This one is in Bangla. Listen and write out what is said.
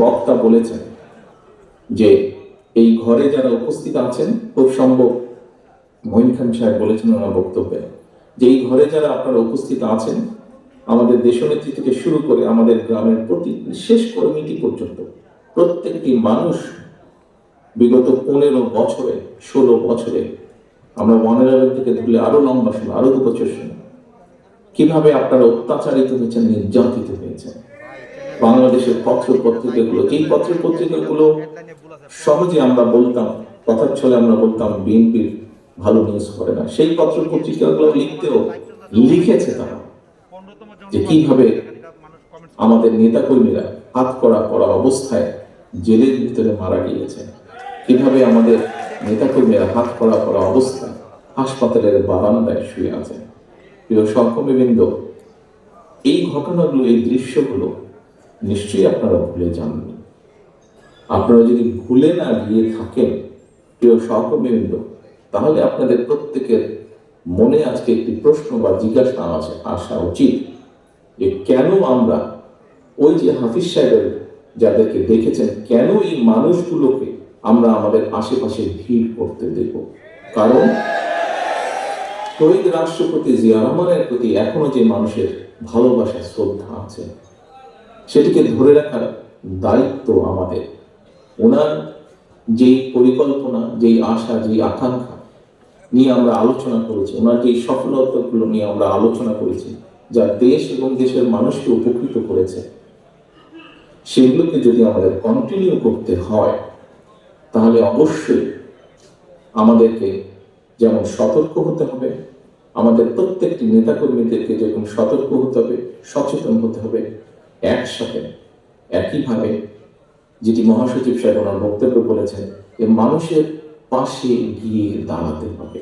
বক্তা বলেছেন যে এই ঘরে যারা উপস্থিত আছেন, খুব সম্ভব মহিন খান সাহেব বলেছেন ওনার বক্তব্যে, যে এই ঘরে যারা আপনারা উপস্থিত আছেন, আমাদের দেশনেত্রী থেকে শুরু করে আমাদের গ্রামের প্রতি শেষ কর্মীটি পর্যন্ত, প্রত্যেকটি মানুষ বিগত পনেরো বছরে, ষোলো বছরে, আমরা ওয়ানের থেকে ধরলে আরও লম্বা সময় আরও দু বছর সময় কীভাবে আপনারা অত্যাচারিত হয়েছেন, নির্যাতিত হয়েছেন বাংলাদেশের পত্র পত্রিকাগুলো, যেই পত্র পত্রিকাগুলো সহজে আমরা বলতাম, কথার ছলে আমরা বলতাম, বিএনপির ভালো নিউজ করে না। সেই পত্র পত্রিকাগুলো লিখতেও লিখেছে তারা। যে কীভাবে আমাদের নেতাকর্মীরা হাত করা করা অবস্থায় জেলের ভিতরে মারা গিয়েছে। কীভাবে আমাদের নেতাকর্মীরা হাত করা করা অবস্থায় হাসপাতালের বারান্দায় শুয়ে আছে। প্রিয় সহকর্মীবৃন্দ, এই ঘটনাগুলো, এই দৃশ্যগুলো নিশ্চয়ই আপনারা ভুলে যাননি আপনারা যদি ভুলে না গিয়ে থাকেন, প্রিয় সহকর্মীবৃন্দ, তাহলে আপনাদের প্রত্যেকের মনে আজকে একটি প্রশ্ন বা জিজ্ঞাসা আছে, আসা উচিত। যে কেন আমরা ওই যে হাফিজ সাহেবের যাদেরকে দেখেছেন, কেন এই মানুষগুলোকে আমরা আমাদের আশেপাশে ভিড় করতে দেব? কারণ শহীদ রাষ্ট্রপতি জিয়া রহমানের প্রতি এখনও যে মানুষের ভালোবাসা, শ্রদ্ধা আছে সেটিকে ধরে রাখার দায়িত্ব আমাদের। ওনার যেই পরিকল্পনা, যেই আশা, যেই আকাঙ্ক্ষা নিয়ে আমরা আলোচনা করেছি, ওনার যেই সফলতাগুলো নিয়ে আমরা আলোচনা করেছি, যা দেশ এবং দেশের মানুষকে উপকৃত করেছে, সেগুলোকে যদি আমাদের কন্টিনিউ করতে হয়, তাহলে অবশ্যই আমাদেরকে যেমন সতর্ক হতে হবে, আমাদের প্রত্যেকটি নেতাকর্মীদেরকে যেরকম সতর্ক হতে হবে, সচেতন হতে হবে একসাথে একইভাবে যেটি মহাসচিব সাহেব ওনার বক্তব্য বলেছেন যে মানুষের পাশে গিয়ে দাঁড়াতে হবে।